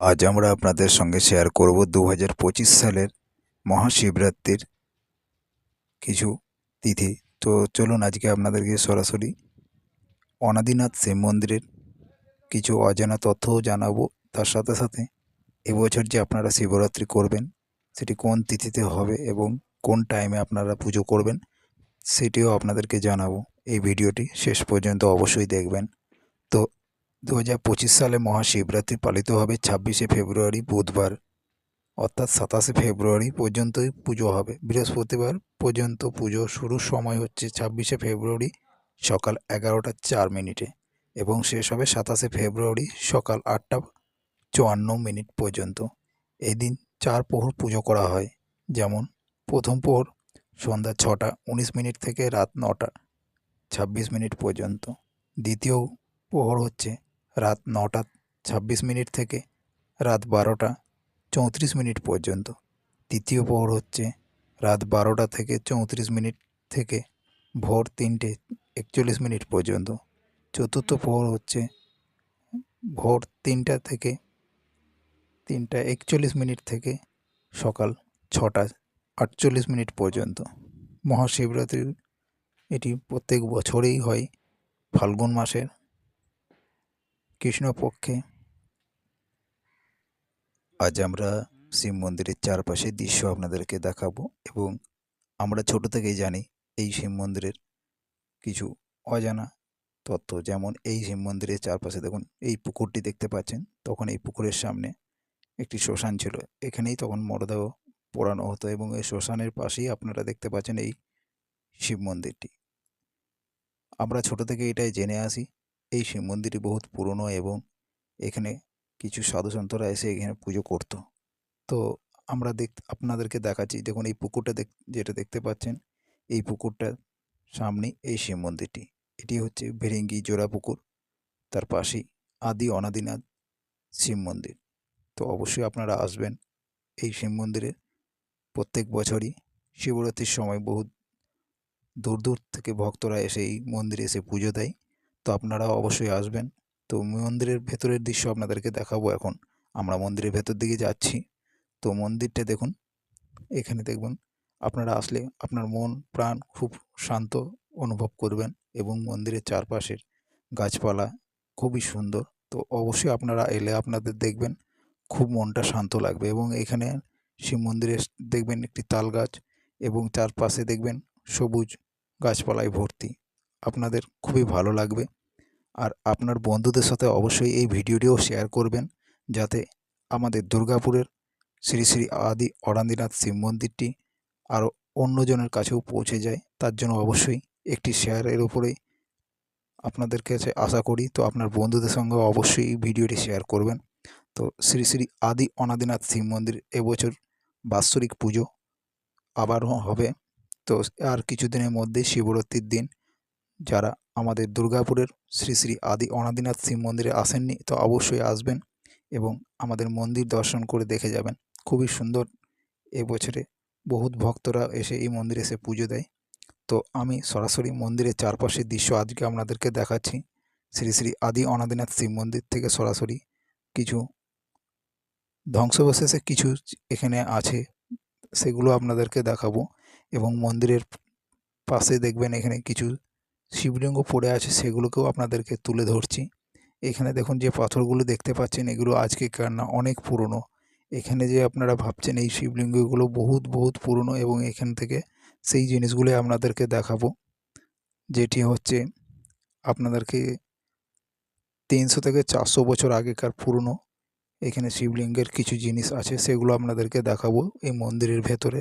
আজ আমরা আপনাদের সঙ্গে শেয়ার করব দু হাজার পঁচিশ সালের মহাশিবরাত্রির কিছু তিথি। তো চলুন আজকে আপনাদেরকে সরাসরি অনাদিনাথ শিব মন্দিরের কিছু অজানা তথ্যও জানাব। তার সাথে সাথে এবছর যে আপনারা শিবরাত্রি করবেন, সেটি কোন তিথিতে হবে এবং কোন টাইমে আপনারা পুজো করবেন, সেটিও আপনাদেরকে জানাব। এই ভিডিওটি শেষ পর্যন্ত অবশ্যই দেখবেন। তো দু হাজার পঁচিশ সালে মহাশিবরাত্রি পালিত হবে ছাব্বিশে ফেব্রুয়ারি, বুধবার। অর্থাৎ সাতাশে ফেব্রুয়ারি পর্যন্তই পুজো হবে। বৃহস্পতিবার পর্যন্ত পুজো শুরুর সময় হচ্ছে ছাব্বিশে ফেব্রুয়ারি সকাল এগারোটা চার মিনিটে এবং শেষ হবে সাতাশে ফেব্রুয়ারি সকাল আটটা চুয়ান্ন মিনিট পর্যন্ত। এই দিন চার প্রহর পুজো করা হয়। যেমন, প্রথম প্রহর সন্ধ্যা ছটা উনিশ মিনিট থেকে রাত নটা ছাব্বিশ মিনিট পর্যন্ত। দ্বিতীয় প্রহর হচ্ছে রাত নটা ছাব্বিশ মিনিট থেকে রাত বারোটা চৌত্রিশ মিনিট পর্যন্ত। তৃতীয় প্রহর হচ্ছে রাত বারোটা থেকে চৌত্রিশ মিনিট থেকে ভোর তিনটে একচল্লিশ মিনিট পর্যন্ত। চতুর্থ প্রহর হচ্ছে ভোর তিনটা থেকে তিনটা একচল্লিশ মিনিট থেকে সকাল ছটা আটচল্লিশ মিনিট পর্যন্ত। মহাশিবরাত্রির এটি প্রত্যেক বছরেই হয়, ফাল্গুন মাসের কৃষ্ণপক্ষে। আজ আমরা শিব মন্দিরের চারপাশের দৃশ্য আপনাদেরকে দেখাবো এবং আমরা ছোট থেকেই জানি এই শিব মন্দিরের কিছু অজানা তথ্য যেমন এই শিব মন্দিরের চারপাশে দেখুন, এই পুকুরটি দেখতে পাচ্ছেন, তখন এই পুকুরের সামনে একটি শ্মশান ছিল। এখানেই তখন মরদেহ পোড়ানো হতো এবং এই শ্মশানের পাশেই আপনারা দেখতে পাচ্ছেন এই শিব মন্দিরটি। আমরা ছোট থেকে এটাই জেনে আসি এই শিব মন্দিরটি বহুত পুরনো এবং এখানে কিছু সাধু সাধুসন্তরা এসে এখানে পুজো করতো। তো আমরা দেখ, আপনাদেরকে দেখাচ্ছি, দেখুন এই পুকুরটা দেখ, যেটা দেখতে পাচ্ছেন, এই পুকুরটার সামনেই এই শিব মন্দিরটি। এটি হচ্ছে ভেরিঙ্গি জোড়া পুকুর, তার পাশেই আদি অনাদিনাথ শিব মন্দির। তো অবশ্যই আপনারা আসবেন এই শিব মন্দিরে। প্রত্যেক বছরই শিবরাত্রির সময় বহু দূর দূর থেকে ভক্তরা এসে এই মন্দিরে এসে পুজো দেয়। তো আপনারা অবশ্যই আসবেন। তো মন্দিরের ভেতরের দৃশ্য আপনাদেরকে দেখাবো এখন। আমরা মন্দিরের ভেতর দিকে যাচ্ছি। তো মন্দিরটা দেখুন, এখানে দেখবেন আপনারা আসলে আপনার মন, প্রাণ খুব শান্ত অনুভব করবেন এবং মন্দিরের চারপাশের গাছপালা খুবই সুন্দর। তো অবশ্যই আপনারা এলে আপনাদের দেখবেন খুব মনটা শান্ত লাগবে এবং এখানে শিব মন্দিরে দেখবেন একটি তাল গাছ এবং চারপাশে দেখবেন সবুজ গাছপালায় ভর্তি। আপনাদের খুবই ভালো লাগবে। আর আপনার বন্ধুদের সাথে অবশ্যই এই ভিডিওটিও শেয়ার করবেন যাতে আমাদের দুর্গাপুরের শ্রী শ্রী আদি অরান্দিনাথ শিব মন্দিরটি আরও অন্যজনের কাছেও পৌঁছে যায়, তার জন্য অবশ্যই একটি শেয়ারের উপরেই আপনাদের কাছে আশা করি। তো আপনার বন্ধুদের সঙ্গে অবশ্যই এই ভিডিওটি শেয়ার করবেন। তো শ্রী শ্রী আদি অনাদিনাথ শিব মন্দির এবছর বাৎসরিক পুজো আবারও হবে। তো আর কিছুদিনের মধ্যেই শিবরাত্রির দিন যারা আমাদের দুর্গাপুরের শ্রী শ্রী আদি অনাদিনাথ শিব মন্দিরে আসেননি, তো অবশ্যই আসবেন এবং আমাদের মন্দির দর্শন করে দেখে যাবেন। খুবই সুন্দর এবছরে বহুত ভক্তরা এসে এই মন্দিরে এসে পুজো দেয়। তো আমি সরাসরি মন্দিরের চারপাশের দৃশ্য আজকে আপনাদেরকে দেখাচ্ছি। শ্রী শ্রী আদি অনাদিনাথ শিব মন্দির থেকে সরাসরি কিছু ধ্বংসবশেষে কিছু এখানে আছে, সেগুলো আপনাদেরকে দেখাবো এবং মন্দিরের পাশে দেখবেন এখানে কিছু শিবলিঙ্গ পড়ে আছে সেগুলোকেও আপনাদেরকে তুলে ধরছি। এখানে দেখুন যে পাথরগুলো দেখতে পাচ্ছেন, এগুলো আজকেকার না অনেক পুরনো। এখানে যে আপনারা ভাবছেন এই শিবলিঙ্গগুলো বহুত বহুত পুরনো এবং এখান থেকে সেই জিনিসগুলো আপনাদেরকে দেখাবো। যেটি হচ্ছে আপনাদেরকে তিনশো থেকে চারশো বছর আগেকার পুরনো। এখানে শিবলিঙ্গের কিছু জিনিস আছে, সেগুলো আপনাদেরকে দেখাবো এই মন্দিরের ভেতরে।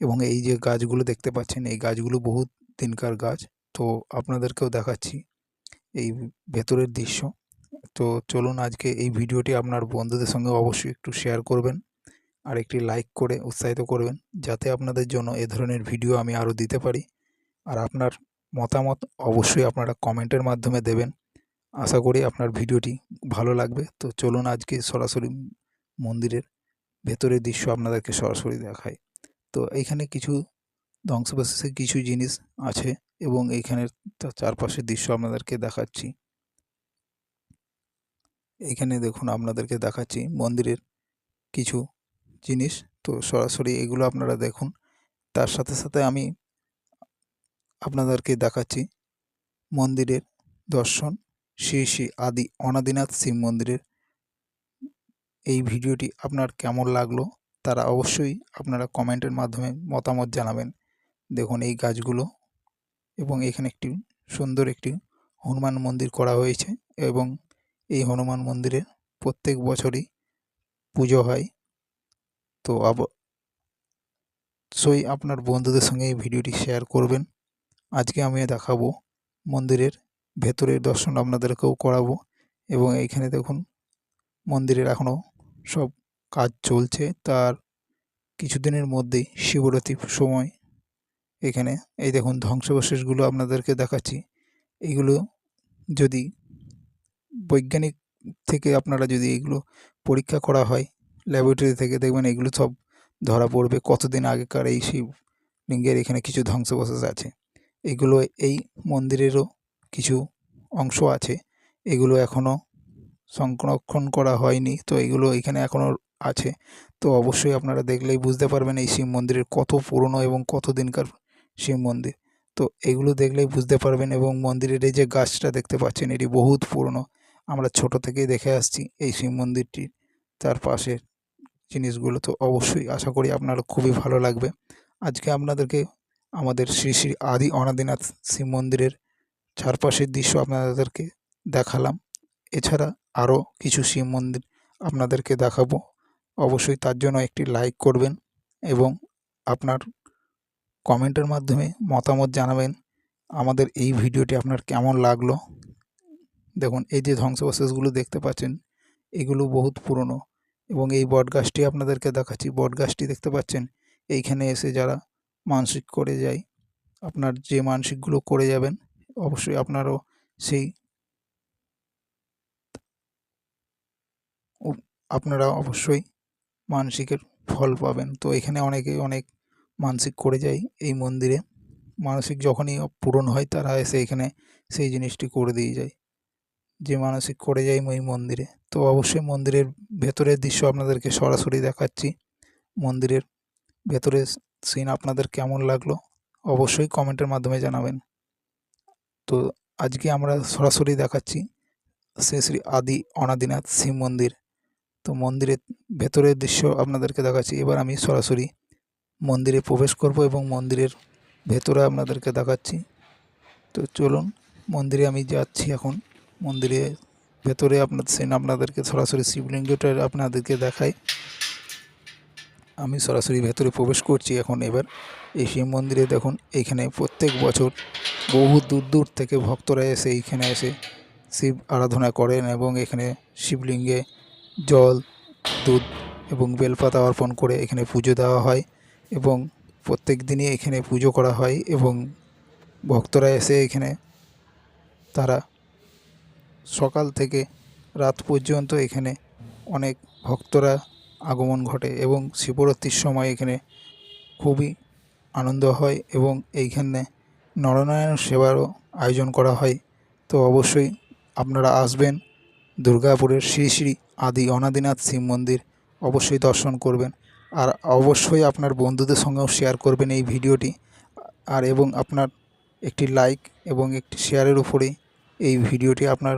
এবং এই যে গাছগুলো দেখতে পাচ্ছেন, এই গাছগুলো বহুত দিনকার গাছ। তো আপনাদেরকেও দেখাচ্ছি এই ভেতরের দৃশ্য। তো চলুন আজকে এই ভিডিওটি আপনার বন্ধুদের সঙ্গে অবশ্যই একটু শেয়ার করবেন আর একটি লাইক করে, উৎসাহিত করবেন যাতে আপনাদের জন্য এ ধরনের ভিডিও আমি আরও দিতে পারি। আর আপনার মতামত অবশ্যই আপনারা কমেন্টের মাধ্যমে দেবেন। আশা করি আপনার ভিডিওটি ভালো লাগবে। তো চলুন আজকে সরাসরি মন্দিরের ভেতরের দৃশ্য আপনাদেরকে সরাসরি দেখায় তো এইখানে কিছু ধ্বংসাবশেষে কিছু জিনিস আছে এবং এইখানের চারপাশের দৃশ্য আপনাদেরকে দেখাচ্ছি। এখানে দেখুন আপনাদেরকে দেখাচ্ছি মন্দিরের কিছু জিনিস। তো সরাসরি এগুলো আপনারা দেখুন। তার সাথে সাথে আমি আপনাদেরকে দেখাচ্ছি মন্দিরের দর্শন। শ্রী শ্রী আদি অনাদিনাথ শিব মন্দিরের এই ভিডিওটি আপনার কেমন লাগল তারা অবশ্যই আপনারা কমেন্টের মাধ্যমে মতামত জানাবেন। দেখুন এই গাছগুলো এবং এখানে একটি সুন্দর একটি হনুমান মন্দির করা হয়েছে এবং এই হনুমান মন্দিরে প্রত্যেক বছরই পুজো হয়। তো আব, সই আপনার বন্ধুদের সঙ্গে এই ভিডিওটি শেয়ার করবেন। আজকে আমি দেখাবো মন্দিরের ভেতরের দর্শন আপনাদেরকেও করাবো এবং এইখানে দেখুন মন্দিরের এখনও সব কাজ চলছে। তার কিছুদিনের মধ্যেই শিবরাত্রির সময় এখানে, এই দেখুন, ধ্বংসাবশেষগুলো আপনাদেরকে দেখাচ্ছি। এগুলো যদি বৈজ্ঞানিক থেকে আপনারা যদি এগুলো পরীক্ষা করা হয়, ল্যাবরেটরি থেকে দেখবেন এগুলো সব ধরা পড়বে কতদিন আগেকার এই শিবলিঙ্গের এখানে কিছু ধ্বংসাবশেষ আছে। এগুলো এই মন্দিরেরও কিছু অংশ আছে। এগুলো এখনও সংরক্ষণ করা হয়নি, তো এগুলো এখানে এখনও আছে। তো অবশ্যই আপনারা দেখলেই বুঝতে পারবেন এই শিব মন্দিরের কত পুরনো এবং কত দিনকার শিব মন্দির। তো এগুলো দেখলেই বুঝতে পারবেন এবং মন্দিরের এই যে গাছটা দেখতে পাচ্ছেন, এটি বহুত পুরনো। আমরা ছোট থেকেই দেখে আসছি এই শিব মন্দিরটি তার পাশের জিনিসগুলো। তো অবশ্যই আশা করি আপনার খুবই ভালো লাগবে। আজকে আপনাদেরকে আমাদের শ্রী শ্রী আদি অনাদিনাথ শিব মন্দিরের চারপাশের দৃশ্য আপনাদেরকে দেখালাম। এছাড়া আরও কিছু শিব মন্দির আপনাদেরকে দেখাবো। অবশ্যই তার জন্য একটি লাইক করবেন এবং আপনার কমেন্টের মাধ্যমে মতামত জানাবেন। আমাদের এই ভিডিওটি আপনার কেমন লাগল? দেখুন, এই যে ধ্বংসাবশেষগুলো দেখতে পাচ্ছেন, এগুলো বহুত পুরনো এবং এই বটগাছটি আপনাদেরকে দেখাচ্ছি। বটগাছটি দেখতে পাচ্ছেন, এইখানে এসে যারা মানসিক করে যায়, আপনার যে মানসিকগুলো করে যাবেন, অবশ্যই আপনারও সেই আপনারা অবশ্যই মানসিকের ফল পাবেন। তো এখানে অনেকে, অনেক মানসিক করে যায় এই মন্দিরে। মানসিক যখনই পূরণ হয় তারা এসে এখানে সেই জিনিসটি করে দিয়ে যায়। যে মানসিক করে যায় এই মন্দিরে। তো অবশ্যই মন্দিরের ভেতরের দৃশ্য আপনাদেরকে সরাসরি দেখাচ্ছি। মন্দিরের ভেতরের সিন আপনাদের কেমন লাগল অবশ্যই কমেন্টের মাধ্যমে জানাবেন। তো আজকে আমরা সরাসরি দেখাচ্ছি শ্রী শ্রী আদি অনাদিনাথ শিব মন্দির। তো মন্দিরের ভেতরের দৃশ্য আপনাদেরকে দেখাচ্ছি। এবার আমি সরাসরি মন্দিরে প্রবেশ করব এবং মন্দিরের ভেতরে আপনাদেরকে দেখাচ্ছি। তো চলুন, মন্দিরে আমি যাচ্ছি এখন। মন্দিরে ভেতরে আপনার সেন আপনাদেরকে সরাসরি শিবলিঙ্গটা আপনাদেরকে দেখাই। আমি সরাসরি ভেতরে প্রবেশ করছি এখন এবার। এই শিব মন্দিরে দেখুন এইখানে প্রত্যেক বছর বহু দূর দূর থেকে ভক্তরা এসে এইখানে এসে শিব আরাধনা করেন এবং এখানে শিবলিঙ্গে জল, দুধ এবং বেলপাতা অর্পণ করে এখানে পুজো দেওয়া হয়। এবং প্রত্যেক দিনই এখানে পুজো করা হয় এবং ভক্তরা এসে এখানে তারা সকাল থেকে রাত পর্যন্ত এখানে অনেক ভক্তরা আগমন ঘটে এবং শিবরাত্রির সময় এখানে খুবই আনন্দ হয় এবং এইখানে নরনারায়ণ সেবারও আয়োজন করা হয়। তো অবশ্যই আপনারা আসবেন, দুর্গাপুরের শ্রী শ্রী আদি অনাদিনাথ শিব মন্দির অবশ্যই দর্শন করবেন। আর অবশ্যই আপনার বন্ধুদের সঙ্গেও শেয়ার করবেন এই ভিডিওটি। আর এবং আপনার একটি লাইক এবং একটি শেয়ারের উপরেই এই ভিডিওটি আপনার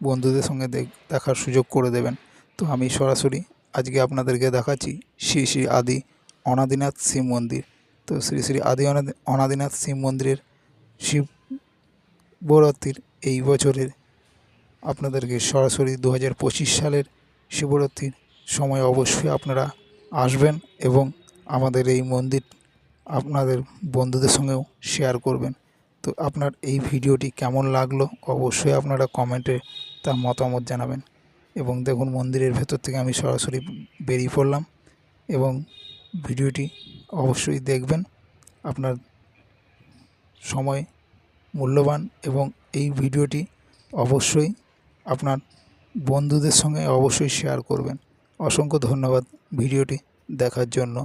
বন্ধুদের সঙ্গে দেখার সুযোগ করে দেবেন। তো আমি সরাসরি আজকে আপনাদেরকে দেখাচ্ছি শ্রী শ্রী আদি অনাদিনাথ শিব মন্দির। তো শ্রী শ্রী আদি অনাদিনাথ শিব মন্দিরের শিব শিবরাত্রির এই বছরের আপনাদেরকে সরাসরি দু হাজার পঁচিশ সালের শিবরাত্রির সময় অবশ্যই আপনারা আসবেন এবং আমাদের এই মন্দির আপনাদের বন্ধুদের সঙ্গেও শেয়ার করবেন। তো আপনার এই ভিডিওটি কেমন লাগল অবশ্যই আপনারা কমেন্টে তার মতামত জানাবেন। এবং দেখুন মন্দিরের ভেতর থেকে আমি সরাসরি বেরিয়ে পড়লাম এবং ভিডিওটি অবশ্যই দেখবেন। আপনার সময় মূল্যবান এবং এই ভিডিওটি অবশ্যই আপনার বন্ধুদের সঙ্গে অবশ্যই শেয়ার করবেন। অসংখ্য ধন্যবাদ। ভিডিওটি দেখার জন্য